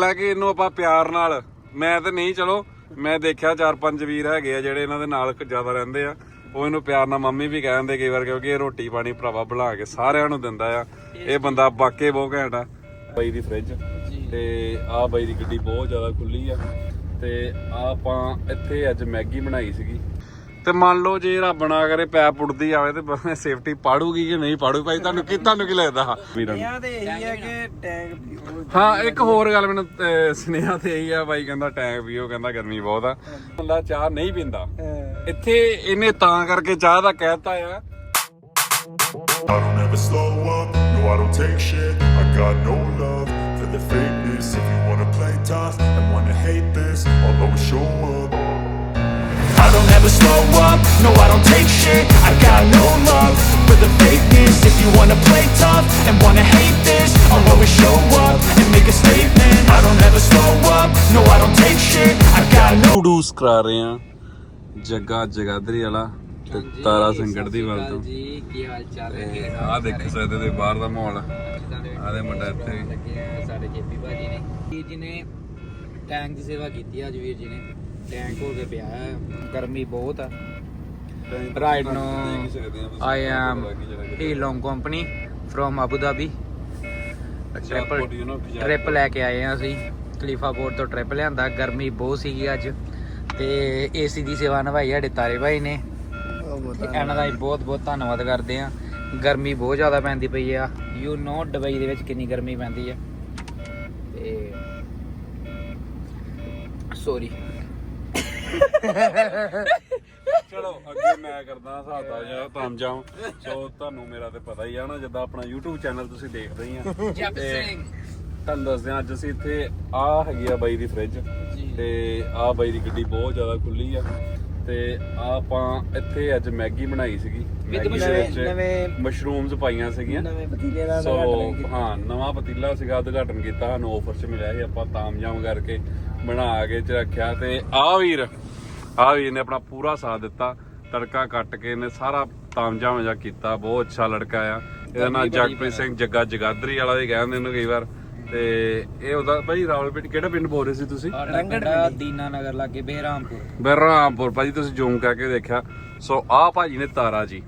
ਲਾ ਕਿ ਇਹਨੂੰ ਆਪਾਂ ਪਿਆਰ ਨਾਲ। ਮੈਂ ਤੇ ਨਹੀਂ ਚਲੋ ਮੈਂ ਦੇਖਿਆ ਚਾਰ ਪੰਜ ਵੀਰ ਹੈਗੇ ਆ ਜਿਹੜੇ ਇਹਨਾਂ ਦੇ ਨਾਲ ਜ਼ਿਆਦਾ ਰਹਿੰਦੇ ਆ। ਉਹ ਇਹਨੂੰ ਪਿਆਰ ਨਾਲ ਮੰਮੀ ਵੀ ਕਹਿੰਦੇ ਕਈ ਵਾਰ ਕਿਉਂਕਿ ਇਹ ਰੋਟੀ ਪਾਣੀ ਭਰਾਵਾ ਬਣਾ ਕੇ ਸਾਰਿਆਂ ਨੂੰ ਦਿੰਦਾ ਆ। ਇਹ ਬੰਦਾ ਬਾਕੇ ਬਹੁਤ ਘੈਂਟ ਆ। ਬਾਈ ਦੀ ਫ੍ਰਿਜ ਤੇ ਆ ਬਾਈ ਦੀ ਗੱਡੀ ਬਹੁਤ ਜ਼ਿਆਦਾ ਖੁੱਲੀ ਆ। ਤੇ ਆਹ ਆਪਾਂ ਇੱਥੇ ਅੱਜ ਮੈਗੀ ਬਣਾਈ ਸੀਗੀ। ਤੇ ਮੰਨ ਲਓ ਜੇ ਰੱਬ ਨਾ ਕਰੇ ਪੈਪ ਉੱਡਦੀ ਆਵੇ ਤੇ ਸੇਫਟੀ ਪਾੜੂਗੀ ਕਿ ਨਹੀਂ ਪਾੜੂ ਭਾਈ? ਤੁਹਾਨੂੰ ਕੀ ਤੁਹਾਨੂੰ ਕੀ ਲੱਗਦਾ? ਹਾਂ। ਵੀਰਾਂ ਨੂੰ ਇਹ ਤੇ ਇਹੀ ਹੈ ਕਿ ਟੈਗ ਹਾਂ ਇੱਕ ਹੋਰ ਗੱਲ ਮੈਨੂੰ ਅਹ, ਸੁਨੇਹਾ ਤੇ ਇਹੀ ਆ ਬਾਈ ਕਹਿੰਦਾ ਟੈਂਕ ਪੀਓ ਕਹਿੰਦਾ ਗਰਮੀ ਬਹੁਤ ਆ। ਬੰਦਾ ਚਾਹ ਨਹੀਂ ਪੀਂਦਾ। ਇੱਥੇ ਇਹਨੇ ਤਾਂ ਕਰਕੇ ਚਾਹ ਦਾ ਕਹਿਤਾ ਆ। I don't ever slow up, no I don't take shit. I got no love for the fakeness. If you wanna play tough and wanna hate this I'll always show up I don't ever slow up, no I don't take shit I got no love for the fakeness If you wanna play tough and wanna hate this I'll always show up and make a statement I don't ever slow up, no I don't take shit I got no ਨੂਡੂਸ ਕਰਾ ਰਹੇ ਆ ਜੱਗਾ ਜਗਾਦਰੀ ਵਾਲਾ ਤੇ ਤਾਰਾ ਸੰਗੜ ਦੀ ਵੱਲ ਤੋਂ ਜੀ ਕੀ ਹਾਲ ਚਾਲ ਹੈ ਆ ਦੇਖ ਸਕਦੇ ਤੇ ਬਾਹਰ ਦਾ ਮਾਹੌਲ ਆਦੇ ਮੁੰਡਾ ਇੱਥੇ ਵੀ ਲੱਗੇ ਆ ਸਾਡੇ ਜੇਪੀ ਭਾਜੀ ਨੇ ਜੀ ਨੇ ਟੈਂਕ ਦੀ ਸੇਵਾ ਕੀਤੀ ਆ ਅੱਜ ਵੀਰ ਜੀ ਨੇ ਟੈਂਕ ਹੋ ਕੇ ਪਿਆ ਹੈ। ਗਰਮੀ ਬਹੁਤ ਆ। Right no I am E long company from Abu Dhabi triple trip ਲੈ ਕੇ ਆਏ ਆ ਅਸੀਂ। ਖਲੀਫਾ ਬੋਰਡ ਤੋਂ ਟ੍ਰਿਪ ਲਿਆਂਦਾ। ਗਰਮੀ ਬਹੁਤ ਸੀਗੀ ਅੱਜ। ਤੇ ਏਸੀ ਦੀ ਸੇਵਾ ਨਿਭਾਈ ਸਾਡੇ ਤਾਰੇ ਭਾਈ ਨੇ। ਤੇ ਇਹਨਾਂ ਦਾ ਬਹੁਤ ਬਹੁਤ ਧੰਨਵਾਦ ਕਰਦੇ ਆ। ਗਰਮੀ ਬਹੁਤ ਜ਼ਿਆਦਾ ਪੈਂਦੀ ਪਈ ਆ। ਯੂ نو ਦੁਬਈ ਦੇ ਵਿੱਚ ਕਿੰਨੀ ਗਰਮੀ ਪੈਂਦੀ ਆ। ਤੇ ਸੌਰੀ ਚਲੋ ਅੱਗੇ ਮੈਂ ਕਰਦਾ ਹਿਸਾਬਾ ਜਿਹਾ ਤਾਮ ਜਾਮ ਸੋ ਤੁਹਾਨੂੰ ਮੇਰਾ ਤੇ ਪਤਾ ਹੀ ਆ ਨਾ ਜਿੱਦਾਂ ਆਪਣਾ YouTube ਚੈਨਲ ਤੁਸੀਂ ਦੇਖਦੇ ਹੀ ਆ। ਜਪ ਸਿੰਘ। ਤੁਹਾਨੂੰ ਦੱਸਦੇ ਆ ਅੱਜ ਅਸੀਂ ਇੱਥੇ ਆ ਹੈਗੀ ਆ ਬਾਈ ਦੀ ਫ੍ਰਿਜ। ਤੇ ਆ ਬਾਈ ਦੀ ਗੱਡੀ ਬਹੁਤ ਜ਼ਿਆਦਾ ਖੁੱਲੀ ਆ। ਤੇ ਆਪਾਂ ਇੱਥੇ ਅੱਜ ਮੈਗੀ ਬਣਾਈ ਸੀਗੀ। ਦੇ ਮਸ਼ਰੂਮ, ਨਵੇਂ- ਮਸ਼ਰੂਮਸ ਪਾਈਆਂ ਸੀਗੀਆਂ। ਨਵੇਂ ਪਤੀਲੇ ਦਾ ਸੋ ਹਾਂ ਨਵਾਂ ਪਤੀਲਾ ਸੀਗਾ ਉਦਘਾਟਨ ਕੀਤਾ ਸਾਨੂੰ ਆਫਰ 'ਚ ਮਿਲਿਆ ਸੀ ਆਪਾਂ ਤਾਮਝਾਮ ਕਰਕੇ ਬਣਾ ਕੇ ਚ ਰੱਖਿਆ ਤੇ ਆ ਵੀਰ ਆ ਵੀਰ ਨੇ ਆਪਣਾ ਪੂਰਾ ਸਾਥ ਦਿੱਤਾ ਤੜਕਾ ਕੱਟ ਕੇ ਇਹਨੇ ਸਾਰਾ ਤਾਮਝਾਮ ਜਿਹਾ ਕੀਤਾ ਬਹੁਤ ਅੱਛਾ ਲੜਕਾ ਆ। ਇਹਦਾ ਨਾਮ ਜਗਪ੍ਰੀਤ ਸਿੰਘ ਜੱਗਾ ਜਗਾਦਰੀ ਵਾਲਾ ਵੀ ਕਹਿੰਦੇ ਇਹਨੂੰ ਕਈ ਵਾਰ। ਤੇ ਇਹ ਉਹਦਾ ਭਾਈ ਰਾਵਲਪਿੰਡੀ ਕਿਹੜਾ ਪਿੰਡ ਬੋਲ ਰਹੇ ਸੀ ਤੁਸੀਂ? ਰੰਗੜ ਦੀਨਾ ਨਗਰ ਲਾਗੇ ਬੇਰਾਮਪੁਰ ਬਰਰਾਮਪੁਰ ਭਾਜੀ ਤੁਸੀਂ ਜ਼ੂਮ ਕਰਕੇ ਦੇਖਿਆ। ਸੋ ਆਹ ਭਾਜੀ ਨੇ ਤਾਰਾ ਜੀ।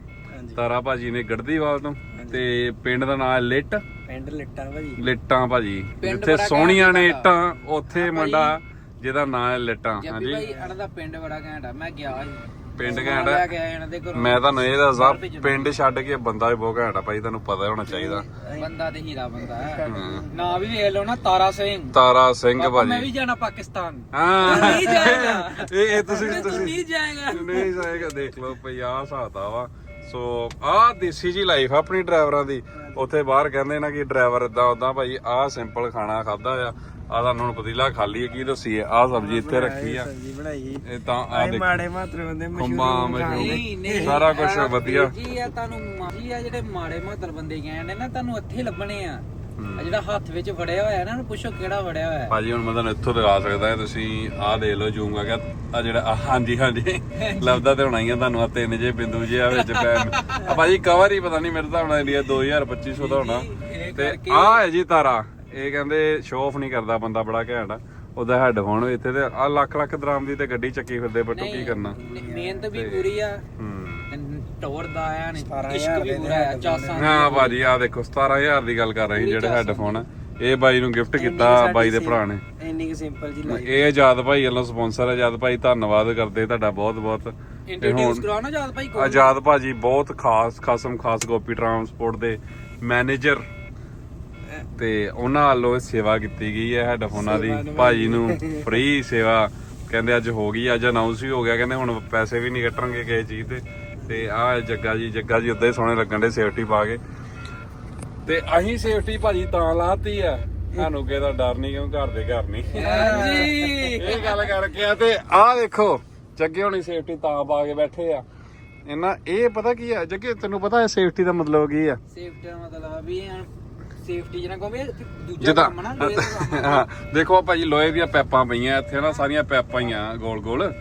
ਤਾਰਾ ਭਾਜੀ ਨੇ ਗੜਦੀਵਾਲ ਤੋਂ ਤੇ ਪਿੰਡ ਦਾ ਨਾਮ ਹੈ ਲਿੱਟ। ਪਿੰਡ ਲਿੱਟਾਂ ਭਾਜੀ। ਲਿੱਟਾਂ ਭਾਜੀ। ਜਿੱਥੇ ਸੋਹਣੀਆਂ ਨੇ ਇੱਟਾਂ ਉੱਥੇ ਮੁੰਡਾ ਜਿਹਦਾ ਨਾਮ ਹੈ ਲਿੱਟਾਂ ਹਾਂਜੀ। ਭਾਈ ਇਹਨਾਂ ਦਾ ਪਿੰਡ ਬੜਾ ਘੈਂਟ ਆ। ਮੈਂ ਗਿਆ ਸੀ। ਪਿੰਡ ਘੈਂਟ ਆ। ਤੁਹਾਨੂੰ ਇਹ ਭੇਜਣਾ। ਪਿੰਡ ਛੱਡ ਕੇ ਬੰਦਾ ਵੀ ਬਹੁਤ ਘੈਂਟ ਆ ਭਾਈ ਤੁਹਾਨੂੰ ਪਤਾ ਹੋਣਾ ਚਾਹੀਦਾ। ਬੰਦਾ ਤੇ ਹੀਰਾ ਬੰਦਾ ਹੈ। ਨਾਂ ਵੀ ਵੇਖ ਲਓ ਨਾ ਤਾਰਾ ਸਿੰਘ। ਤਾਰਾ ਸਿੰਘ ਪਾਪਾ ਮੈਂ ਵੀ ਭਾਜੀ ਜਾਣਾ ਪਾਕਿਸਤਾਨ। ਹਾਂ। ਨਹੀਂ ਜਾਏਗਾ। ਇਹ ਤੁਸੀਂ ਤੁਸੀਂ ਨਹੀਂ ਜਾਏਗਾ। ਨਹੀਂ ਜਾਏਗਾ ਦੇਖ ਲਓ ਭਈ ਦਾ ਵਾ। ਸੋ ਆਹ ਦੇਸੀ ਜੀ ਲਾਈਫ ਆਪਣੀ ਡਰਾਈਵਰਾਂ ਦੀ। ਉੱਥੇ ਬਾਹਰ ਕਹਿੰਦੇ ਨਾ ਕਿ ਡਰਾਈਵਰ ਇਦਾਂ ਉਦਾਂ ਭਾਈ ਆਹ ਸਿੰਪਲ ਖਾਣਾ ਖਾਦਾ ਆ ਆਹ ਤੁਹਾਨੂੰ ਹੁਣ ਪਤੀਲਾ ਖਾਲੀ ਹੈ ਕੀ ਦੱਸੀ ਹੈ ਆਹ ਸਬਜ਼ੀ ਇੱਥੇ ਰੱਖੀ ਆ। ਸਬਜ਼ੀ ਬਣਾਈ। ਇਹ ਤਾਂ ਆਹ ਦੇਖ। ਮਾੜੇ ਮਾਤਰ ਬੰਦੇ ਨਹੀਂ ਸਾਰਾ ਕੁਝ ਵਧੀਆ। ਜੀ ਆ ਤੁਹਾਨੂੰ ਮਾਜੀ ਆ ਜਿਹੜੇ ਮਾੜੇ ਮਾਤਰ ਬੰਦੇ ਕਹਿੰਦੇ ਨਾ ਤੁਹਾਨੂੰ ਇੱਥੇ ਲੱਭਣੇ ਆ। ਆ ਜਿਹੜਾ ਹੱਥ ਵਿੱਚ ਫੜਿਆ ਹੋਇਆ ਨਾ ਉਹਨੂੰ ਪੁੱਛੋ ਕਿਹੜਾ ਫੜਿਆ ਹੋਇਆ। ਭਾਜੀ ਹੁਣ ਮੈਂ ਤੁਹਾਨੂੰ ਇੱਥੋਂ ਦਿਖਾ ਸਕਦਾ ਹਾਂ ਤੁਸੀਂ ਆਹ ਦੇਖ ਲਓ ਜ਼ੂਮ ਕਰਕੇ। ਆ ਜਿਹੜਾ ਆਹ ਹਾਂਜੀ ਹਾਂਜੀ। ਲੱਭਦਾ ਤੇ ਹੋਣਾ ਹੀ ਆ ਤੁਹਾਨੂੰ ਆ ਤਿੰਨ ਜੇ ਬਿੰਦੂ ਜੇ ਆ ਵਿੱਚ ਪੈਨ ਆ ਭਾਜੀ ਕਵਰ ਹੀ ਪਤਾ ਨਹੀਂ ਮੇਰੇ ਤਾਂ ਹੋਣਾ ਇੰਡੀਆ 2250 ਦਾ ਹੋਣਾ। ਤੇ ਆ ਹੈ ਜੀ ਤਾਰਾ। ਇਹ ਕਹਿੰਦੇ ਸ਼ੋਅ ਆਫ ਨਹੀਂ ਕਰਦਾ ਬੰਦਾ ਬੜਾ ਘੈਂਟ ਆ। ਉਹਦਾ ਹੈੱਡਫੋਨ ਇੱਥੇ ਤੇ ਆ ਲੱਖ ਲੱਖ ਦਰਾਮ ਦੀ ਤੇ ਗੱਡੀ ਚੱਕੀ ਫਿਰਦੇ ਬਟੂ ਕੀ ਕਰਨਾ? ਮਿਹਨਤ ਵੀ ਪੂਰੀ ਆ। ਟੌਰ ਦਾ ਆਇਆ ਨੇ ਇਸ਼ਕ ਵੀ ਪੂਰਾ ਆ ਚਾਸਾਂ ਹਾਂ ਭਾਜੀ ਆ ਦੇਖੋ 17000 ਦੀ ਗੱਲ ਕਰ ਰਹੇ ਜਿਹੜੇ ਹੈੱਡਫੋਨ ਆ। ਇਹ ਬਾਈ ਨੂੰ ਗਿਫਟ ਕੀਤਾ ਬਾਈ ਦੇ ਭਰਾ ਨੇ। ਇੰਨੀ ਕਿ ਸਿੰਪਲ ਜੀ ਇਹ ਆਜ਼ਾਦ ਭਾਈ ਵੱਲੋਂ ਸਪਾਂਸਰ ਹੈ ਆਜ਼ਾਦ ਭਾਈ ਧੰਨਵਾਦ ਕਰਦੇ ਤੁਹਾਡਾ ਬਹੁਤ ਬਹੁਤ। ਤੇ ਇੰਟਰੋਡਿਊਸ ਕਰਾਓ ਨਾ ਜਦ ਭਾਈ ਕੋਈ ਆਜ਼ਾਦ ਭਾਜੀ ਬਹੁਤ ਖਾਸ ਖਸਮ ਖਾਸ ਗੋਪੀ ਟਰਾਂਸਪੋਰਟ ਦੇ ਮੈਨੇਜਰ ਤੇ ਉਹਨਾਂ ਵੱਲੋਂ ਇਹ ਸੇਵਾ ਕੀਤੀ ਗਈ ਹੈ ਹੈੱਡਫੋਨਾਂ ਦੀ। ਭਾਜੀ ਨੂੰ ਫ੍ਰੀ ਸੇਵਾ। ਕਹਿੰਦੇ ਅੱਜ ਹੋ ਗਈ ਅੱਜ ਅਨਾਉਂਸ ਵੀ ਹੋ ਗਿਆ। ਕਹਿੰਦੇ ਹੁਣ ਪੈਸੇ ਵੀ ਨਹੀਂ ਕੱਟਣਗੇ ਕਿਸੇ ਚੀਜ਼ ਦੇ। ਤੇ ਆਹ ਜੱਗਾ ਜੀ ਜੱਗਾ ਜੀ ਉਦਾਂ ਹੀ ਸੋਹਣੇ ਲੱਗਣ ਦੇ ਸੇਫਟੀ ਪਾ ਕੇ। ਤੇ ਅਹੀਂ ਸੇਫਟੀ ਭਾਜੀ ਤਾਂ ਲਾਤੀ ਆ। ਸਾਨੂੰ ਕਿਸੇ ਦਾ ਡਰ ਨਹੀਂ ਕਿਉਂ ਘਰ ਦੇ ਘਰ ਨਹੀਂ। ਹਾਂਜੀ। ਇਹ ਗੱਲ ਕਰਕੇ ਆ ਤੇ ਆਹ ਦੇਖੋ ਜੱਗੇ ਹੋਣੀ ਸੇਫਟੀ ਤਾਂ ਪਾ ਕੇ ਬੈਠੇ ਆ। ਇਹਨਾਂ ਇਹ ਪਤਾ ਕੀ ਆ ਜੱਗੇ ਤੈਨੂੰ ਪਤਾ ਹੈ ਸੇਫਟੀ ਦਾ ਮਤਲਬ ਕੀ ਆ? ਸੇਫਟੀ ਦਾ ਮਤਲਬ ਆ ਵੀ ਸੇਫਟੀ ਜਿਹਨਾਂ ਕਹੋ ਵੀ ਦੂਜਾ ਕੰਮ ਨਾ ਹਾਂ ਦੇਖੋ ਭਾਜੀ ਲੋਹੇ ਦੀਆਂ ਪੈਪਾਂ ਪਈਆਂ ਇੱਥੇ ਨਾ ਸਾਰੀਆਂ ਪੈਪਾਂ ਹੀ ਆ ਗੋਲ ਗੋਲ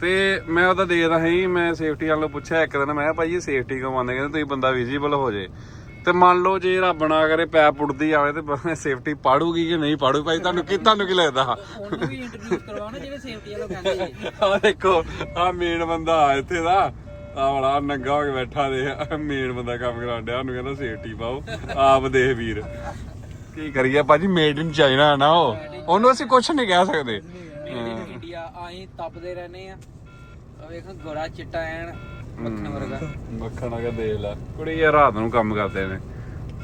ਤੇ ਮੈਂ ਉਹਦਾ ਦੇਖਦਾ ਸੀ ਮੈਂ ਸੇਫਟੀ ਵਾਲ ਨੂੰ ਪੁੱਛਿਆ ਇੱਕ ਦਿਨ ਮੈਂ ਕਿਹਾ ਭਾਈ ਇਹ ਸੇਫਟੀ ਕਿਉਂ ਮੰਨਦੇ ਕਹਿੰਦੇ ਤੁਸੀਂ ਬੰਦਾ ਵਿਜ਼ੀਬਲ ਹੋ ਜੇ। ਤੇ ਮੰਨ ਲਓ ਜੇ ਰੱਬ ਨਾ ਕਰੇ ਪੈਪ ਉੱਡਦੀ ਆਵੇ ਤੇ ਸੇਫਟੀ ਪਾੜੂਗੀ ਕਿ ਨਹੀਂ ਪਾੜੂ ਭਾਈ ਤੁਹਾਨੂੰ ਕੀ ਤੁਹਾਨੂੰ ਕੀ ਲੱਗਦਾ? ਉਹਨੂੰ ਵੀ ਇੰਟਰੋਡਿਊਸ ਕਰਵਾਓ ਨਾ ਜਿਹੜੇ ਸੇਫਟੀ ਵਾਲੋ ਕਹਿੰਦੇ ਜੀ। ਆ ਦੇਖੋ ਆ ਮੇਨ ਬੰਦਾ ਆ ਇੱਥੇ ਦਾ। ਆ ਵਾਲਾ ਨੰਗਾ ਹੋ ਕੇ ਬੈਠਾ ਦੇ ਮੇਨ ਬੰਦਾ ਕੰਮ ਕਰਾਉਣ ਡਿਆ ਉਹਨੂੰ ਕਹਿੰਦਾ ਸੇਫਟੀ ਪਾਓ ਆਪ ਦੇਖ ਵੀਰ। ਕੀ ਕਰੀਏ ਭਾਜੀ ਮੇਡ ਇਨ ਚਾਈਨਾ ਨਾ ਉਹ। ਉਹਨੂੰ ਅਸੀਂ ਕੁਝ ਨਹੀਂ ਕਹਿ ਸਕਦੇ। ਆਈ ਤਪਦੇ ਰਹਿੰਦੇ ਆ ਆ ਵੇਖ ਗੋਰਾ ਚਿੱਟਾ ਐਨ ਮੱਖਣ ਵਰਗਾ। ਮੱਖਣ ਕੇ ਦੇਖ ਲੈ। ਕੁੜੀ ਇਹ ਰਾਤ ਨੂੰ ਕੰਮ ਕਰਦੇ ਨੇ।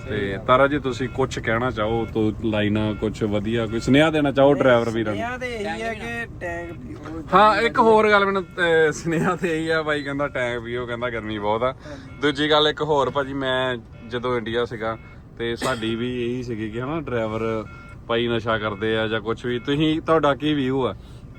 ਤੇ ਤਾਰਾ ਜੀ ਤੁਸੀਂ ਕੁਝ ਕਹਿਣਾ ਚਾਹੋ ਤੋ ਲਾਈਨਾਂ ਕੁਝ ਵਧੀਆ ਕੋਈ ਸੁਨੇਹਾ ਦੇਣਾ ਚਾਹੋ ਡਰਾਈਵਰ ਵੀਰਾਂ ਨੂੰ? ਇਹ ਤੇ ਇਹੀ ਹੈ ਕਿ ਟੈਂਕ ਉਹ ਹਾਂ ਇੱਕ ਹੋਰ ਗੱਲ ਮੈਨੂੰ ਅਹ, ਸੁਨੇਹਾ ਤੇ ਇਹੀ ਆ ਬਾਈ ਕਹਿੰਦਾ ਟੈਂਕ ਵੀ ਉਹ ਕਹਿੰਦਾ ਗਰਮੀ ਬਹੁਤ ਆ। ਦੂਜੀ ਗੱਲ ਇੱਕ ਹੋਰ ਭਾਜੀ ਮੈਂ ਜਦੋਂ ਇੰਡੀਆ ਸੀਗਾ ਤੇ ਸਾਡੀ ਵੀ ਇਹੀ ਸੀਗੀ ਕਿ ਹਨਾ ਡਰਾਈਵਰ ਭਾਈ ਨਸ਼ਾ ਕਰਦੇ ਆ ਜਾਂ ਕੁਝ ਵੀ ਤੁਸੀਂ ਤੁਹਾਡਾ ਕੀ ਵਿਊ ਆ?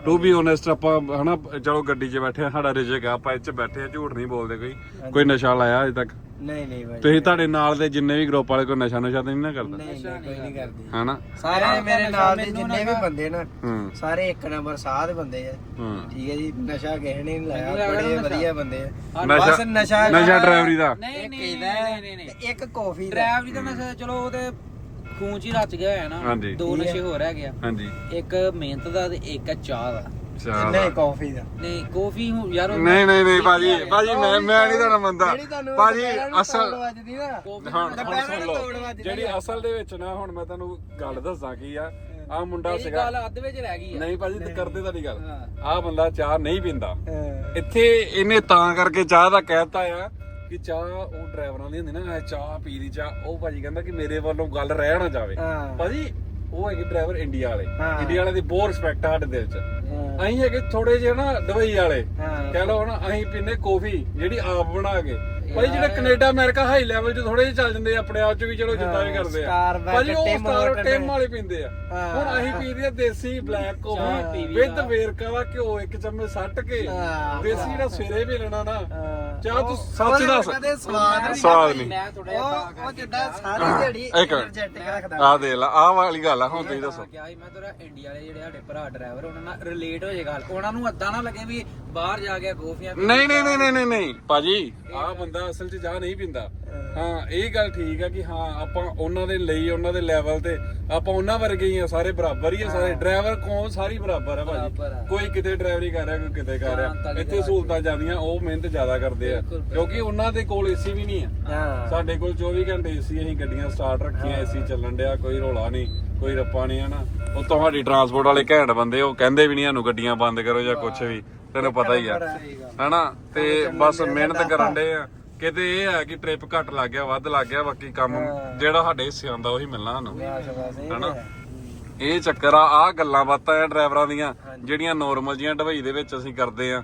ਟੂ ਬੀ ਓਨੈਸਟ ਆਪਾਂ ਹਨਾ ਚਲੋ ਗੱਡੀ 'ਚ ਬੈਠੇ ਆ ਸਾਡਾ ਰਿਜਕ ਆ ਆਪਾਂ ਇੱਥੇ ਬੈਠੇ ਆ ਝੂਠ ਨਹੀਂ ਬੋਲਦੇ ਕੋਈ। ਕੋਈ ਨਸ਼ਾ ਲਾਇਆ ਅਜੇ ਤੱਕ? ਨਹੀਂ ਨਹੀਂ ਭਾਈ ਤੁਸੀਂ ਤੁਹਾਡੇ ਨਾਲ ਦੇ ਜਿੰਨੇ ਵੀ ਗਰੁੱਪ ਵਾਲੇ ਕੋਈ ਨਸ਼ਾ ਨਸ਼ਾ ਤਾਂ ਨਹੀਂ ਨਾ ਕਰਦਾ? ਨਹੀਂ ਨਹੀਂ ਕੋਈ ਨਹੀਂ ਕਰਦੀ। ਹਨਾ? ਸਾਰੇ ਮੇਰੇ ਨਾਲ ਦੇ ਜਿੰਨੇ ਵੀ ਬੰਦੇ ਨਾ ਹੂੰ। ਸਾਰੇ ਇੱਕ ਨੰਬਰ ਸਾਧ ਬੰਦੇ ਆ। ਹੂੰ। ਠੀਕ ਹੈ ਜੀ ਨਸ਼ਾ ਕਿਸੇ ਨੇ ਨਹੀਂ ਲਾਇਆ ਬੜੇ ਵਧੀਆ ਬੰਦੇ ਆ। ਨਸ਼ਾ ਬਸ ਨਸ਼ਾ ਨਸ਼ਾ ਡਰਾਈਵਰੀ ਦਾ। ਨਹੀਂ ਨਹੀਂ ਇੱਕ ਕਾਫੀ ਦਾ। ਡਰਾਈਵਰੀ ਦਾ ਨਸ਼ਾ ਚਲੋ ਉਹਦੇ ਖੂਨ ਚ ਹੀ ਰਚ ਗਿਆ ਹੈ ਨਾ ਹਾਂਜੀ। ਦੋ ਨਸ਼ੇ ਹੋਰ ਰਹਿ ਗਿਆ ਹਾਂਜੀ। ਇੱਕ ਮਿਹਨਤ ਦਾ ਤੇ ਇੱਕ ਹੈ ਚਾਹ ਦਾ। ਚਾਹ ਨਹੀਂ ਕਾਫੀ ਦਾ। ਨਹੀਂ ਕਾਫੀ ਹੁਣ ਯਾਰ ਉਹ- ਨਹੀਂ ਨਹੀਂ ਨਹੀਂ ਭਾਜੀ ਭਾਜੀ ਮੈਂ ਮੈਂ ਨਹੀਂ ਤੁਹਾਨੂੰ ਮੰਨਦਾ। ਜਿਹੜੀ ਤੁਹਾਨੂੰ ਭਾਜੀ ਦੁਪਹਿਰਾਂ ਨੂੰ ਅਸਲ ਤੋੜ ਵੱਜਦੀ ਨਾ ਕਾਫੀ ਹੁਣ ਦਾ ਹੁਣ ਸੁਣ ਲਓ। ਤੋੜ ਵੱਜਦੀ ਜਿਹੜੀ ਅਸਲ ਦੇ ਵਿੱਚ ਨਾ ਹੁਣ ਮੈਂ ਤੁਹਾਨੂੰ ਗੱਲ ਦੱਸਾਂ ਕੀ ਆ। ਆ ਮੁੰਡਾ ਮੇਰੀ ਸੀਗਾ। ਗੱਲ ਅੱਧ ਵਿੱਚ ਰਹਿ ਗਈ ਹੈ ਨਹੀਂ ਭਾਜੀ ਤੇ ਕਰਦੇ ਤਾਂ ਨਹੀਂ ਗੱਲ। ਹਾਂ। ਆ ਬੰਦਾ ਚਾਹ ਨਹੀਂ ਪੀਂਦਾ। ਇੱਥੇ ਇਹਨੇ ਤਾਂ ਕਰਕੇ ਚਾਹ ਦਾ ਕਹਿਤਾ ਆ ਕਿ ਚਾਹ ਉਹ ਡਰਾਈਵਰਾਂ ਦੀ ਹੁੰਦੀ ਨਾ ਚਾਹ ਪੀ ਦੀ ਚਾਹ ਉਹ ਭਾਜੀ ਕਹਿੰਦਾ ਕਿ ਮੇਰੇ ਵੱਲੋਂ ਗੱਲ ਰਹਿ ਨਾ ਜਾਵੇ। ਭਾਜੀ ਉਹ ਹੈਗੇ ਡਰਾਈਵਰ ਇੰਡੀਆ ਵਾਲੇ। ਇੰਡੀਆ ਵਾਲੇ ਦੀ ਬਹੁਤ ਰਿਸਪੈਕਟ ਆ ਸਾਡੇ ਦਿਲ 'ਚ। ਅਸੀਂ ਹੈਗੇ ਥੋੜੇ ਜਿਹੇ ਨਾ ਦੁਬਈ ਵਾਲੇ। ਕਹਿ ਲਓ ਨਾ ਅਸੀਂ ਪੀਨੇ ਕੌਫੀ ਜਿਹੜੀ ਆਪ ਬਣਾ ਕੇ ਭਾਈ ਜਿਹੜੇ ਕੈਨੇਡਾ ਅਮਰੀਕਾ ਹਾਈ ਲੈਵਲ 'ਚ ਥੋੜੇ ਜਿਹੇ ਚੱਲ ਜਾਂਦੇ ਆਪਣੇ ਆਪ 'ਚ ਵੀ ਚਲੋ ਜਿੱਦਾਂ ਵੀ ਕਰਦੇ ਆ ਭਾਜੀ ਉਹ ਸਟਾਰ ਟਿਮ ਵਾਲੇ ਪੀਂਦੇ ਆ। ਹੁਣ ਅਸੀਂ ਪੀਦੇ ਆ ਦੇਸੀ ਬਲੈਕ ਕੌਫੀ ਵਿਦ। ਵੇਰਕਾ ਦਾ ਘਿਓ ਇੱਕ ਚਮਚ ਸੱਟ ਕੇ। ਦੇਸੀ ਜਿਹੜਾ ਸਵੇਰੇ ਵੀ ਲੈਣਾ ਨਾ ਚਲੋ ਤੂੰ ਸੱਚ ਦੱਸ। ਸਵਾਦ ਨਹੀਂ। ਮੈਂ ਥੋੜਾ ਜਿਹਾ ਉਹ ਜਿੱਦਾਂ ਸਾਰੀ ਢੇੜੀ ਇੱਕ ਐਨਰਜੈਟਿਕ ਰੱਖਦਾ। ਆ ਦੇ ਲਾ ਆ ਵਾਲੀ ਗੱਲ ਆ ਹੁਣ ਤੁਸੀਂ ਦੱਸੋ। ਕਿਹਾ ਮੈਂ ਤੇਰਾ ਇੰਡੀਆ ਵਾਲੇ ਜਿਹੜੇ ਸਾਡੇ ਭਰਾ ਡਰਾਈਵਰ ਉਹਨਾਂ ਨਾਲ ਰਿਲੇਟ ਹੋ ਜੇ ਗੱਲ। ਉਹਨਾਂ ਨੂੰ ਅੱਦਾਂ ਨਾ ਲੱਗੇ ਵੀ ਬਾਹਰ ਜਾ ਕੇ ਗੋਫੀਆਂ ਨਹੀਂ ਨਹੀਂ ਨਹੀਂ ਨਹੀਂ ਨਹੀਂ ਭਾਜੀ ਆ ਬੰਦਾ ਅਸਲ 'ਚ ਜਾ ਨਹੀਂ ਪਿੰਦਾ। ਹਾਂ। ਇਹ ਗੱਲ ਠੀਕ ਆ ਕਿ ਹਾਂ ਆਪਾਂ ਉਹਨਾਂ ਦੇ ਲਈ ਉਹਨਾਂ ਦੇ ਲੈਵਲ ਤੇ ਆਪਾਂ ਉਹਨਾਂ ਵਰਗੇ ਹੀ ਆ ਸਾਰੇ ਬਰਾਬਰ ਹੀ ਆ ਸਾਰੇ ਡਰਾਈਵਰ ਕੋਲ ਸਾਰੀ ਬਰਾਬਰ ਆ ਭਾਜੀ। ਕੋਈ ਕਿਤੇ ਡਰਾਈਵਰੀ ਕਰ ਰਿਹਾ ਕੋਈ ਕਿਤੇ ਕਰ ਰਿਹਾ। ਇੱਥੇ ਸਹੂਲਤਾਂ ਜਾਂਦੀਆਂ ਉਹ ਮਿਹਨਤ ਜ਼ਿਆਦਾ ਕਰਦੇ ਆ। ਬਿਲਕੁਲ, ਬਿਲਕੁਲ। ਕਿਉਂਕਿ ਉਹਨਾਂ ਦੇ ਕੋਲ ਏਸੀ ਵੀ ਨਹੀਂ ਆ। ਸਾਡੇ ਕੋਲ 24 ਘੰਟੇ ਏਸੀ ਅਸੀਂ ਗੱਡੀਆਂ ਸਟਾਰਟ ਰੱਖੀਆਂ ਏਸੀ ਚੱਲਣ ਡਿਆ ਕੋਈ ਰੋਲਾ ਨਹੀਂ ਕੋਈ ਰੱਪਾ ਨਹੀਂ ਹਨਾ? ਉਹ ਤੁਹਾਡੀ ਟਰਾਂਸਪੋਰਟ ਵਾਲੇ ਘੈਂਟ ਬੰਦੇ ਉਹ ਕਹਿੰਦੇ ਵੀ ਨਹੀਂ ਸਾਨੂੰ ਗੱਡੀਆਂ ਬੰਦ ਕਰੋ ਜਾਂ ਕੁਝ ਵੀ ਤੈਨੂੰ ਪਤਾ ਹੀ ਆ। ਹਨਾ? ਤੇ ਬਸ ਮਿਹਨਤ ਕਰਨ ਦੇ ਆ। ਕਿਤੇ ਇਹ ਹੈ ਕਿ ਟ੍ਰਿਪ ਘੱਟ ਲੱਗ ਗਿਆ ਵੱਧ ਲੱਗ ਗਿਆ ਬਾਕੀ ਕੰਮ ਜਿਹੜਾ ਸਾਡੇ ਹਿੱਸੇ ਆਉਂਦਾ ਉਹੀ ਮਿਲਣਾ ਸਾਨੂੰ। ਹਨਾ। ਇਹ ਚੱਕਰ ਆ ਆ ਗੱਲਾਂ ਬਾਤਾਂ ਆ ਡਰਾਈਵਰਾਂ ਦੀਆਂ ਜਿਹੜੀਆਂ ਨੋਰਮਲ ਜੀਆਂ ਢਵਈ ਦੇ ਵਿੱਚ ਅਸੀਂ ਕਰਦੇ ਆ।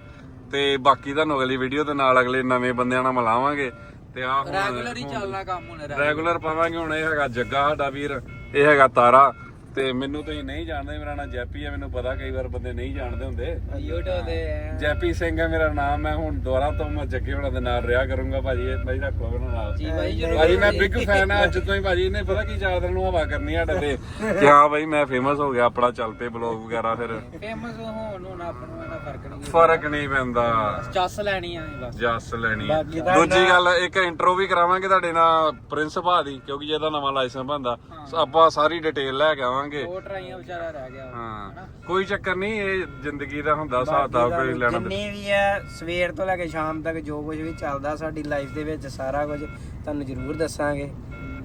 ਤੇ ਬਾਕੀ ਤੁਹਾਨੂੰ ਅਗਲੀ ਵੀਡੀਓ ਦੇ ਨਾਲ ਅਗਲੇ ਨਵੇਂ ਬੰਦਿਆਂ ਨਾਲ ਮਿਲਾਵਾਂਗੇ। ਤੇ ਆ ਹੁਣ ਰੈਗੂਲਰ ਹੀ ਚੱਲਣਾ ਕੰਮ ਹੁਣ ਰੈਗੂਲਰ ਪਾਵਾਂਗੇ ਹੁਣ ਇਹ ਹੈਗਾ ਜੱਗਾ ਸਾਡਾ ਵੀਰ ਇਹ ਹੈਗਾ ਤਾਰਾ। ਤੇ ਮੈਨੂੰ ਤੁਸੀਂ ਨਹੀਂ ਜਾਣਦੇ ਮੇਰਾ ਨਾਮ ਜੈਪੀ ਹੈ ਮੈਨੂੰ ਪਤਾ ਕਈ ਵਾਰ ਬੰਦੇ ਨਹੀਂ ਜਾਣਦੇ ਹੁੰਦੇ। YouTube ਤੇ ਜੈਪੀ ਸਿੰਘ ਹੈ ਮੇਰਾ ਨਾਮ ਮੈਂ ਹੁਣ ਦੁਬਾਰਾ ਤੋਂ ਮੈਂ ਜੱਗੇ ਹੋਣਾ ਦੇ ਨਾਲ ਰਿਹਾ ਕਰੂੰਗਾ ਭਾਜੀ ਇਹ ਭਾਈ ਰੱਖੋ ਉਹਨਾਂ ਨਾਲ। ਜੀ ਭਾਈ ਜਰੂਰ। ਭਾਜੀ ਮੈਂ ਬਿਗ ਫੈਨ ਆ ਅੱਜ ਤੋਂ ਹੀ ਭਾਜੀ ਇਹਨੇ ਪਤਾ ਕੀ ਚਾਰ ਦਿਨ ਨੂੰ ਹਵਾ ਕਰਨੀ ਸਾਡੇ ਤੇ। ਕਿ ਹਾਂ ਭਾਈ ਮੈਂ ਫੇਮਸ ਹੋ ਗਿਆ ਆਪਣਾ ਚੱਲ ਪੇ ਬਲੌਗ ਵਗੈਰਾ ਫਿਰ। ਫੇਮਸ ਹੋਣ ਨੂੰ ਨਾ ਆਪਾਂ ਨੂੰ। ਫ਼ਰਕ ਨਹੀਂ ਫ਼ਰਕ ਨਹੀਂ ਪੈਂਦਾ। ਚੱਸ ਲੈਣੀ ਆ ਬਸ। ਜੱਸ ਲੈਣੀ ਆ। ਬਾਕੀ ਤਾਂ ਦੂਜੀ ਗੱਲ ਇੱਕ ਇੰਟਰੋ ਵੀ ਕਰਾਵਾਂਗੇ ਤੁਹਾਡੇ ਨਾਲ ਪ੍ਰਿੰਸ ਭਾ ਦੀ ਕਿਉਂਕਿ ਜਿਹਦਾ ਨਵਾਂ ਲਾਇਸੈਂਸ ਬਣਦਾ ਆਪਾਂ ਸਾਰੀ ਡਿਟੇਲ ਲੈ ਕੇ ਆਵਾਂਗੇ। ਉਹ ਟਰਾਈਆਂ ਵਿਚਾਰਾ ਰਹਿ ਗਿਆ। ਹਾਂ। ਕੋਈ ਚੱਕਰ ਨਹੀਂ ਇਹ ਜ਼ਿੰਦਗੀ ਦਾ ਹੁੰਦਾ ਹਿਸਾਬ ਦਾ ਕੋਈ ਲੈਣਾ ਦੇਣਾ। ਜਿੰਨੇ ਵੀ ਆ ਸਵੇਰ ਤੋਂ ਲੈ ਕੇ ਸ਼ਾਮ ਤੱਕ ਜੋ ਕੁਝ ਵੀ ਚੱਲਦਾ ਸਾਡੀ ਲਾਈਫ ਦੇ ਵਿੱਚ ਸਾਰਾ ਕੁਝ ਤੁਹਾਨੂੰ ਜ਼ਰੂਰ ਦੱਸਾਂਗੇ।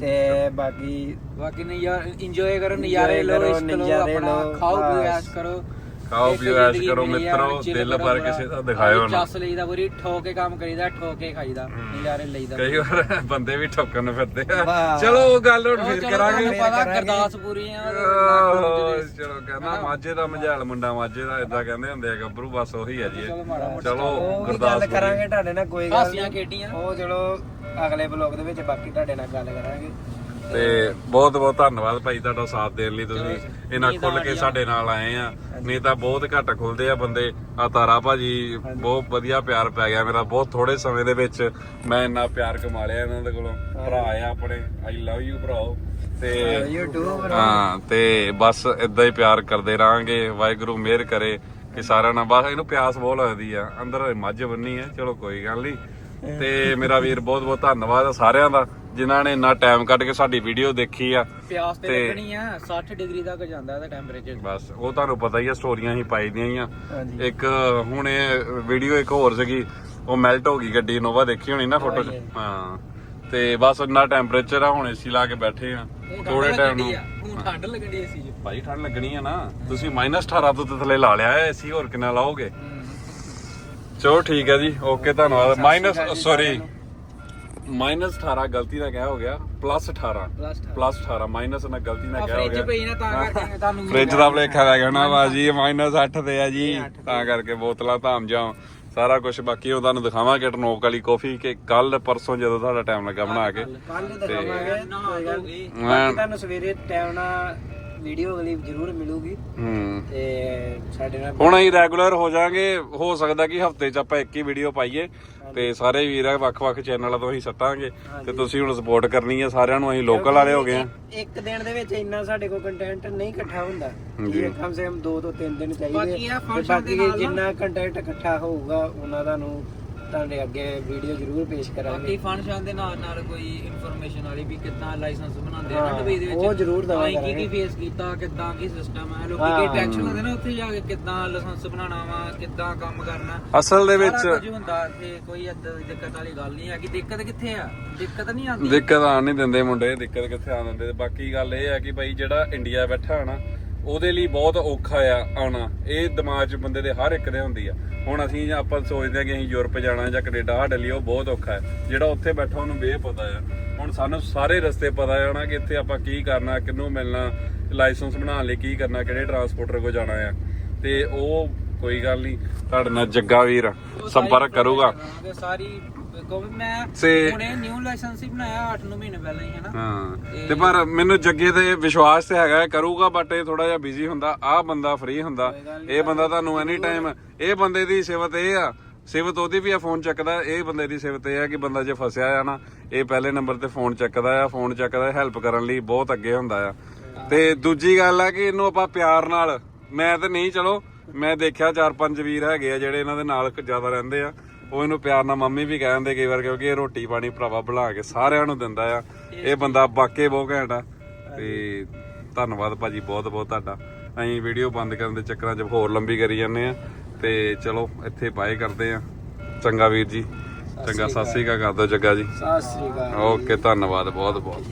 ਤੇ ਬਾਕੀ ਬਾਕੀ ਨਹੀਂ ਯਾਰ ਇੰਜੋਏ ਕਰੋ ਨਜ਼ਾਰੇ ਲਓ ਕਰੋ, ਇਸ਼ਕ ਲਓ ਨਜ਼ਾਰੇ ਆਪਣਾ ਲਓ, ਖਾਓ ਪੀਓ ਬਸ। ਐਸ਼ ਕਰੋ। ਖਾਓ ਪੀਓ ਐਸ਼ ਕਰੋ ਮਿੱਤਰੋ, ਦਿਲ ਭਰ। ਕਿਸੇ ਦਾ ਦਿਖਾਇਓ ਨਾ। ਚੱਸ ਲਈਦਾ ਪੂਰੀ ਠੋਕ ਕੰਮ ਕਰੀਦਾ ਠੋਕ ਖਾਈਦਾ ਨਜ਼ਾਰੇ ਲਈਦਾ ਕਈ ਵਾਰ ਬੰਦੇ ਵੀ ਠੋਕਣ ਨੂੰ ਫਿਰਦੇ ਆ। ਚਲੋ ਉਹ ਗੱਲ ਹੁਣ ਫੇਰ ਕਰਾਂਗੇ ਪਤਾ ਕਰਾਂਗੇ। ਗੁਰਦਾਸਪੁਰੀ ਆ ਚਲੋ ਕਹਿੰਦਾ ਮਾਝੇ ਦਾ ਮਝਾਲ ਮੁੰਡਾ ਮਾਝੇ ਦਾ ਇਦਾਂ ਕਹਿੰਦੇ ਹੁੰਦੇ ਆ ਗੱਭਰੂ ਬਸ ਉਹੀ ਹੈ ਜੀ। ਚਲੋ ਗੁਰਦਾਸਪੁਰ ਕਰਾਂਗੇ ਤੁਹਾਡੇ ਨਾਲ ਕੋਈ ਗੱਲ ਹਾਸੀਆਂ। ਖੇਡੀਆਂ ਉਹ ਚਲੋ ਅਗਲੇ ਬਲੌਗ ਦੇ ਵਿੱਚ ਬਾਕੀ ਤੁਹਾਡੇ ਨਾਲ ਗੱਲ ਕਰਾਂਗੇ ਤੇ ਬਹੁਤ ਬਹੁਤ ਧੰਨਵਾਦ ਭਾਈ ਤੁਹਾਡਾ ਸਾਥ ਦੇਣ ਲਈ ਤੁਸੀਂ ਇਹਨਾਂ ਖੁੱਲ ਕੇ ਸਾਡੇ ਨਾਲ ਆਏ ਆ। ਨਹੀਂ ਤਾਂ ਬਹੁਤ ਘੱਟ ਖੁੱਲਦੇ ਆ ਬੰਦੇ। ਆ ਤਾਰਾ ਭਾਜੀ ਬਹੁਤ ਵਧੀਆ ਪਿਆਰ ਪੈ ਗਿਆ ਮੇਰਾ। ਬਹੁਤ ਥੋੜੇ ਸਮੇਂ ਦੇ ਵਿੱਚ ਮੈਂ ਇੰਨਾ ਪਿਆਰ ਕਮਾ ਲਿਆ ਇਹਨਾਂ ਦੇ ਕੋਲੋਂ। ਭਰਾ ਆ ਆਪਣੇ। ਆਈ ਲਵ ਯੂ ਭਰਾਓ ਤੇ ਹਾਂ ਤੇ ਬਸ ਇਦਾਂ ਹੀ ਪਿਆਰ ਕਰਦੇ ਰਾਂਗੇ ਵਾਹਿਗੁਰੂ ਮਿਹਰ ਕਰੇ ਕਿ ਸਾਰਿਆਂ ਨਾਲ। ਬਸ ਇਹਨੂੰ ਪਿਆਸ ਬਹੁਤ ਲੱਗਦੀ ਆ। ਅੰਦਰ ਮੱਝ ਬੰਨੀ ਹੈ ਚਲੋ ਕੋਈ ਗੱਲ ਨਹੀਂ। ਤੇ ਮੇਰਾ ਵੀਰ ਬਹੁਤ ਬਹੁਤ ਧੰਨਵਾਦ ਆ ਸਾਰਿਆਂ ਦਾ। ਜਿਨ੍ਹਾਂ ਨੇ ਇੰਨਾ ਟਾਈਮ ਕੱਢ ਕੇ ਸਾਡੀ ਵੀਡੀਓ ਦੇਖੀ ਆ ਪਿਆਸ ਤੇ ਤੇ- ਲੱਗਣੀ ਆ 60 ਡਿਗਰੀ ਤੱਕ ਜਾਂਦਾ ਇਹਦਾ ਟੈਂਪਰੇਚਰ ਬਸ ਉਹ ਤੁਹਾਨੂੰ ਪਤਾ ਹੀ ਆ ਸਟੋਰੀਆਂ ਹੀ ਪਾਈ ਦੀਆਂ ਹੀ ਆ। ਹਾਂਜੀ। ਇੱਕ ਹੁਣ ਇਹ ਵੀਡੀਓ ਇੱਕ ਹੋਰ ਸੀਗੀ ਉਹ ਮੈਲਟ ਹੋ ਗਈ ਗੱਡੀ ਨੋਵਾ ਦੇਖੀ ਹੋਣੀ ਨਾ ਫੋਟੋ 'ਚ? ਹਾਂਜੀ। ਹਾਂ। ਤੇ ਬਸ ਇੰਨਾ ਟੈਂਪਰੇਚਰ ਆ ਹੁਣ ਏਸੀ ਲਾ ਕੇ ਬੈਠੇ ਆ। ਥੋੜੇ ਟਾਈਮ ਨੂੰ। ਹੁਣ ਠੰਡ ਲੱਗਣੀ ਏਸੀ 'ਚ। ਭਾਈ ਠੰਡ ਲੱਗਣੀ ਆ ਨਾ। ਤੁਸੀਂ -18 ਤੋਂ ਤੇ ਥੱਲੇ ਲਾ ਲਿਆ ਏਸੀ ਹੋਰ ਕਿੰਨਾ ਲਾਓਗੇ? ਚਲੋ ਠੀਕ ਹੈ ਜੀ ਓਕੇ ਧੰਨਵਾਦ। ਮਾਈਨਸ ਸੌਰੀ 18 ਗਲਤੀ ਨਾਲ ਕਿਹਾ ਹੋ ਗਿਆ? ਪਲੱਸ 18 ਪਲੱਸ ਪਲੱਸ 18 ਮਾਈਨਸ ਨਾਲ ਗਲਤੀ ਨਾਲ ਕਿਹਾ ਹੋ ਫ੍ਰਿਜ ਗਿਆ? ਪਈ ਨਾ ਤਾਂ ਕਰਕੇ ਤੁਹਾਨੂੰ ਫ੍ਰਿਜ ਦਾ ਭਲੇਖਾ ਲੱਗ ਜਾਣਾ ਬਾਜੀ ਮਾਈਨਸ 8 ਤੇ ਆ ਜੀ। ਤਾਂ ਕਰਕੇ ਬੋਤਲਾਂ ਧਾਮ ਜਾਓ ਸਾਰਾ ਕੁਝ ਬਾਕੀ ਉਹ ਤੁਹਾਨੂੰ ਦਿਖਾਵਾਂਗੇ ਟਨੋਕ ਵਾਲੀ ਕਾਫੀ ਕਿ ਕੱਲ ਪਰਸੋਂ ਜਦੋਂ ਤੁਹਾਡਾ ਟਾਈਮ ਲੱਗਾ ਬਣਾ ਕੇ। ਕੱਲ ਦਿਖਾਵਾਂਗੇ। ਨਾ। ਨੀ। ਬਾਕੀ ਤੁਹਾਨੂੰ ਸਵੇਰੇ ਟਾਈਮ ਨਾਲ ਵੀਡੀਓ ਅਗਲੀ ਜ਼ਰੂਰ ਮਿਲੂਗੀ। ਹੂੰ। ਤੇ ਸਾਡੇ ਨਾਲ ਹੁਣ ਅਸੀਂ ਰੈਗੂਲਰ ਹੋ ਜਾਾਂਗੇ ਹੋ ਸਕਦਾ ਕਿ ਹਫ਼ਤੇ 'ਚ ਆਪਾਂ ਇੱਕ ਹੀ ਵੀਡੀਓ ਪਾਈਏ ਤੇ ਸਾਰੇ ਵੀਰ ਆ ਵੱਖ-ਵੱਖ ਚੈਨਲਾਂ ਤੋਂ ਅਸੀਂ ਸੱਟਾਂਗੇ ਤੇ ਤੁਸੀਂ ਹੁਣ ਸਪੋਰਟ ਕਰਨੀ ਹੈ ਸਾਰਿਆਂ ਨੂੰ ਅਸੀਂ ਲੋਕਲ ਵਾਲੇ ਹੋ ਗਏ ਆ। ਇੱਕ- ਦਿਨ ਦੇ ਵਿੱਚ ਇੰਨਾ ਸਾਡੇ ਕੋਲ ਕੰਟੈਂਟ ਨਹੀਂ ਇਕੱਠਾ ਹੁੰਦਾ। ਇਹ ਕਮ ਸੇ ਕਮ 2 ਤੋਂ 3 ਦਿਨ ਚਾਹੀਦੇ ਬਾਕੀ ਦੇ ਨਾ- ਜਿੰਨਾ ਕੰਟੈਂਟ ਇਕੱਠਾ ਹੋਊਗਾ ਉਹਨਾਂ ਤੁਹਾਨੂੰ ਤੁਹਾਡੇ ਅੱਗੇ ਵੀਡੀਓ ਜ਼ਰੂਰ ਪੇਸ਼ ਬਾਕੀ ਕਰਾਂਗੇ ਫੰਕਸ਼ਨ ਦੇ ਨਾਲ ਨਾਲ ਕੋਈ ਇਨਫੋਰਮੇਸ਼ਨ ਵਾਲੀ ਵੀ ਕਿੱਦਾਂ ਲਾਇਸੈਂਸ ਬਣਾਉਂਦੇ ਆ ਨਾ ਹਾਂ, ਦੇ ਵਿੱਚ ਉਹ ਜ਼ਰੂਰ ਦੇਵਾ ਅਸੀਂ ਕੀ। ਫੇਸ ਕੀਤਾ ਕਿੱਦਾਂ ਕੀ ਸਿਸਟਮ ਹੈ ਲੋਕੀ ਹਾਂ। ਕੀ ਟੈਨਸ਼ਨ ਲੈਂਦੇ ਨੇ ਉੱਥੇ ਜਾ ਕੇ ਕਿੱਦਾਂ ਲਾਇਸੈਂਸ ਬਣਾਉਣਾ ਵਾ ਕਿੱਦਾਂ ਕੰਮ ਕਰਨਾ। ਅਸਲ ਦੇ ਵਿੱਚ ਕੁਝ ਹੁੰਦਾ ਇੱਥੇ ਕੋਈ ਏਦਾਂ ਦੀ ਦਿੱਕਤ ਵਾਲੀ ਗੱਲ ਨਹੀਂ ਹੈ ਕਿ ਦਿੱਕਤ ਕਿੱਥੇ ਆ? ਦਿੱਕਤ ਨਹੀਂ ਆਉਂਦੀ। ਦਿੱਕਤ ਆਣ ਨਹੀਂ ਦਿੰਦੇ ਮੁੰਡੇ ਦਿੱਕਤ ਕਿੱਥੇ ਆਣ ਦਿੰਦੇ? ਤੇ ਬਾਕੀ ਗੱਲ ਇਹ ਆ ਕਿ ਭਾਈ ਜਿਹੜਾ ਇੰਡੀਆ ਬੈਠਾ ਨਾ ਉਹਦੇ ਲਈ ਬਹੁਤ ਔਖਾ ਆ ਆਉਣਾ। ਇਹ ਦਿਮਾਗ 'ਚ ਬੰਦੇ ਦੇ ਹਰ ਇੱਕ ਦੇ ਹੁੰਦੀ ਆ। ਹੁਣ ਅਸੀਂ ਆਪਾਂ ਸੋਚਦੇ ਆ ਕਿ ਅਸੀਂ ਯੂਰਪ ਜਾਣਾ ਜਾਂ ਕੈਨੇਡਾ, ਸਾਡੇ ਲਈ ਉਹ ਬਹੁਤ ਔਖਾ ਹੈ ਜਿਹੜਾ ਉੱਥੇ ਬੈਠਾ ਉਹਨੂੰ ਬੇ ਪਤਾ ਆ। ਹੁਣ ਸਾਨੂੰ ਸਾਰੇ ਰਸਤੇ ਪਤਾ ਜਾਣਾ ਕਿ ਇੱਥੇ ਆਪਾਂ ਕੀ ਕਰਨਾ, ਕਿਹਨੂੰ ਮਿਲਣਾ, ਲਾਇਸੈਂਸ ਬਣਾਉਣ ਲਈ ਕੀ ਕਰਨਾ, ਕਿਹੜੇ ਟਰਾਂਸਪੋਰਟਰ ਕੋ ਜਾਣਾ ਆ। ਤੇ ਉਹ ਕੋਈ ਗੱਲ ਨਹੀਂ, ਤੁਹਾਡੇ ਨਾਲ ਜੱਗਾ ਵੀਰ ਸੰਪਰਕ ਕਰੂਗਾ। ਸਾਰੀ ਕਿਉਂਕਿ ਮੈਂ ਤੇ- ਹੁਣੇ ਨਿਊ ਲਾਇਸੈਂਸ ਹੀ ਬਣਾਇਆ 8-9 ਮਹੀਨੇ ਪਹਿਲਾਂ ਹੀ ਹੈ ਨਾ ਹਾਂ ਤੇ ਪਰ ਮੈਨੂੰ ਜੱਗੇ ਤੇ ਵਿਸ਼ਵਾਸ ਤੇ ਹੈਗਾ ਹੈ, ਕਰੂਗਾ ਬਟ ਇਹ ਥੋੜਾ ਜਿਹਾ ਬਿਜ਼ੀ ਹੁੰਦਾ ਆਹ ਬੰਦਾ ਫ੍ਰੀ ਹੁੰਦਾ ਇਹ ਬੰਦਾ ਤੁਹਾਨੂੰ ਐਨੀ ਟਾਈਮ ਇਹ ਬੰਦੇ ਦੀ ਸਿਫਤ ਇਹ ਆ ਸਿਫਤ ਉਹਦੀ ਵੀ ਆ ਫੋਨ ਚੱਕਦਾ ਇਹ ਬੰਦੇ ਦੀ ਸਿਫਤ ਇਹ ਆ ਕਿ ਬੰਦਾ ਜੇ ਫਸਿਆ ਆ ਨਾ ਇਹ ਪਹਿਲੇ ਨੰਬਰ ਤੇ ਫੋਨ ਚੱਕਦਾ ਆ ਫੋਨ ਚੱਕਦਾ ਹੈਲਪ ਕਰਨ ਲਈ ਬਹੁਤ ਅੱਗੇ ਹੁੰਦਾ ਆ। ਤੇ ਦੂਜੀ ਗੱਲ ਆ ਕਿ ਇਹਨੂੰ ਆਪਾਂ ਪਿਆਰ ਨਾਲ ਮੈਂ ਤੇ ਨਹੀਂ ਚਲੋ ਮੈਂ ਦੇਖਿਆ ਚਾਰ ਪੰਜ ਵੀਰ ਹੈਗੇ ਆ ਜਿਹੜੇ ਇਹਨਾਂ ਦੇ ਨਾਲ ਜ਼ਿਆਦਾ ਰਹਿੰਦੇ ਆ ਉਹ ਇਹਨੂੰ ਪਿਆਰ ਨਾਲ ਮੰਮੀ ਵੀ ਕਹਿੰਦੇ ਕਈ ਵਾਰ ਕਿਉਂਕਿ ਇਹ ਰੋਟੀ ਪਾਣੀ ਭਰਾਵਾ ਬਣਾ ਕੇ ਸਾਰਿਆਂ ਨੂੰ ਦਿੰਦਾ ਆ। ਇਹ ਬੰਦਾ ਵਾਕੇ ਬਹੁਤ ਘੈਂਟ ਆ। ਤੇ ਧੰਨਵਾਦ ਭਾਜੀ ਬਹੁਤ ਬਹੁਤ ਤੁਹਾਡਾ। ਅਸੀਂ ਵੀਡੀਓ ਬੰਦ ਕਰਨ ਦੇ ਚੱਕਰਾਂ 'ਚ ਹੋਰ ਲੰਬੀ ਕਰੀ ਜਾਂਦੇ ਆ। ਤੇ ਚਲੋ ਇੱਥੇ ਬਾਏ ਕਰਦੇ ਆ। ਚੰਗਾ ਵੀਰ ਜੀ। ਚੰਗਾ ਸ੍ਰੀ ਅਕਾਲ। ਕਰ ਦਿਓ ਜੱਗਾ ਜੀ। ਸ੍ਰੀ ਅਕਾਲ। ਓਕੇ ਧੰਨਵਾਦ। ਬਹੁਤ ਬਹੁਤ।